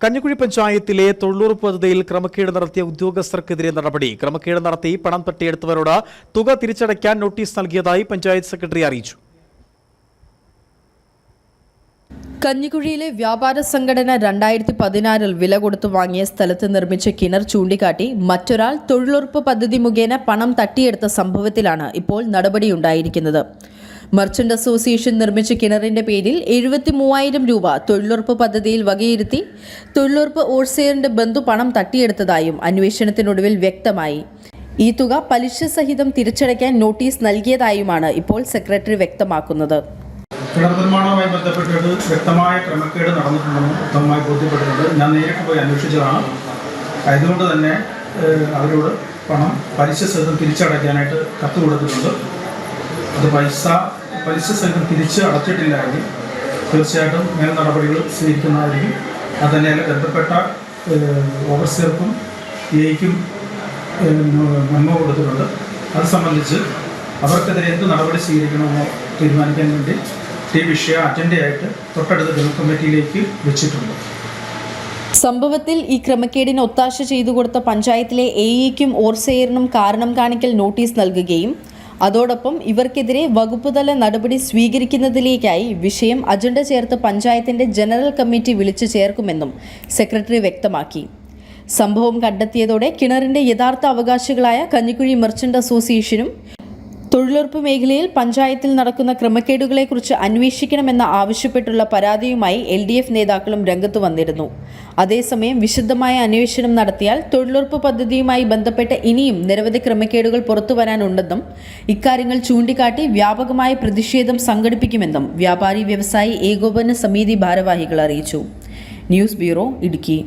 കഞ്ഞിക്കുഴി പഞ്ചായത്തിലെ തൊഴിലുറപ്പ് പദ്ധതിയിൽ ക്രമക്കേട് നടത്തിയ ഉദ്യോഗസ്ഥർക്കെതിരെ നടപടി. ക്രമക്കേട് നടത്തി പണം തട്ടിയെടുത്തവരോട് തുക തിരിച്ചടയ്ക്കാൻ നോട്ടീസ് നൽകിയതായി പഞ്ചായത്ത് സെക്രട്ടറി അറിയിച്ചു. കഞ്ഞിക്കുഴിയിലെ വ്യാപാര സംഘടന രണ്ടായിരത്തി പതിനാറിൽ വില കൊടുത്തു വാങ്ങിയ സ്ഥലത്ത് നിർമ്മിച്ച കിണർ ചൂണ്ടിക്കാട്ടി മറ്റൊരാൾ തൊഴിലുറപ്പ് പദ്ധതി മുഖേന പണം തട്ടിയെടുത്ത സംഭവത്തിലാണ് ഇപ്പോൾ നടപടിയുണ്ടായിരിക്കുന്നത് മർച്ചന്റ് അസോസിയേഷൻ നിർമ്മിച്ച കിണറിന്റെ പേരിൽ എഴുപത്തി മൂവായിരം രൂപ തൊഴിലുറപ്പ് പദ്ധതിയിൽ വകയിരുത്തി തൊഴിലുറപ്പ് ഓഴ്സെയറിന്റെ ബന്ധു പണം തട്ടിയെടുത്തതായും അന്വേഷണത്തിനൊടുവിൽ വ്യക്തമായി. ഈ തുക പലിശ സഹിതം തിരിച്ചടയ്ക്കാൻ നോട്ടീസ് നൽകിയതായുമാണ് ഇപ്പോൾ സെക്രട്ടറി വ്യക്തമാക്കുന്നത്. കിണർ നിർമ്മാണവുമായി ബന്ധപ്പെട്ടിട്ട് വ്യക്തമായ ക്രമക്കേട് നടന്നിട്ടുണ്ടെന്ന് വ്യക്തമായി ബോധ്യപ്പെട്ടിട്ടുണ്ട് ഞാൻ നേരിട്ട് പോയി അന്വേഷിച്ചതാണ്. അതുകൊണ്ട് തന്നെ അവരോട് പണം പലിശ സഹിതം തിരിച്ചടയ്ക്കാനായിട്ട് കത്ത് കൊടുത്തിട്ടുണ്ട്. അത് പൈസ പലിശ സഹിതം തിരിച്ച് അടച്ചിട്ടില്ല എങ്കിൽ തീർച്ചയായിട്ടും മേൽ നടപടികൾ സ്വീകരിക്കുന്നതായിരിക്കും. അത് തന്നെയല്ല ബന്ധപ്പെട്ട ഓവർസിയർക്കും എയ്ക്കും മെമ്മോ കൊടുത്തിട്ടുണ്ട്. അത് സംബന്ധിച്ച് അവർക്കെതിരെ എന്ത് നടപടി സ്വീകരിക്കണമെന്നോ തീരുമാനിക്കാൻ വേണ്ടി ഈ വിഷയം അറ്റൻഡായിട്ട് തൊട്ടടുത്ത ജനറൽ കമ്മിറ്റിയിലേക്ക് വെച്ചിട്ടുണ്ട്. സംഭവത്തിൽ ഈ ക്രമക്കേടിന് ഒത്താശ ചെയ്തു കൊടുത്ത പഞ്ചായത്തിലെ എഇക്കും ഓർസെയറിനും കാരണം കാണിക്കൽ നോട്ടീസ് നൽകുകയും അതോടൊപ്പം ഇവർക്കെതിരെ വകുപ്പുതല നടപടി സ്വീകരിക്കുന്നതിലേക്കായി വിഷയം അജണ്ട ചേർത്ത് പഞ്ചായത്തിന്റെ ജനറൽ കമ്മിറ്റി വിളിച്ചു ചേർക്കുമെന്നും സെക്രട്ടറി വ്യക്തമാക്കി. സംഭവം കണ്ടെത്തിയതോടെ കിണറിന്റെ യഥാർത്ഥ അവകാശികളായ കഞ്ഞിക്കുഴി മെർച്ചന്റ് അസോസിയേഷനും തൊഴിലുറപ്പ് മേഖലയിൽ പഞ്ചായത്തിൽ നടക്കുന്ന ക്രമക്കേടുകളെക്കുറിച്ച് അന്വേഷിക്കണമെന്ന ആവശ്യപ്പെട്ടുള്ള പരാതിയുമായി എൽ ഡി എഫ് നേതാക്കളും രംഗത്ത് വന്നിരുന്നു. അതേസമയം വിശദമായ അന്വേഷണം നടത്തിയാൽ തൊഴിലുറപ്പ് പദ്ധതിയുമായി ബന്ധപ്പെട്ട് ഇനിയും നിരവധി ക്രമക്കേടുകൾ പുറത്തു വരാനുണ്ടെന്നും ഇക്കാര്യങ്ങൾ ചൂണ്ടിക്കാട്ടി വ്യാപകമായ പ്രതിഷേധം സംഘടിപ്പിക്കുമെന്നും വ്യാപാരി വ്യവസായി ഏകോപന സമിതി ഭാരവാഹികൾ അറിയിച്ചു. News bureau Idukki.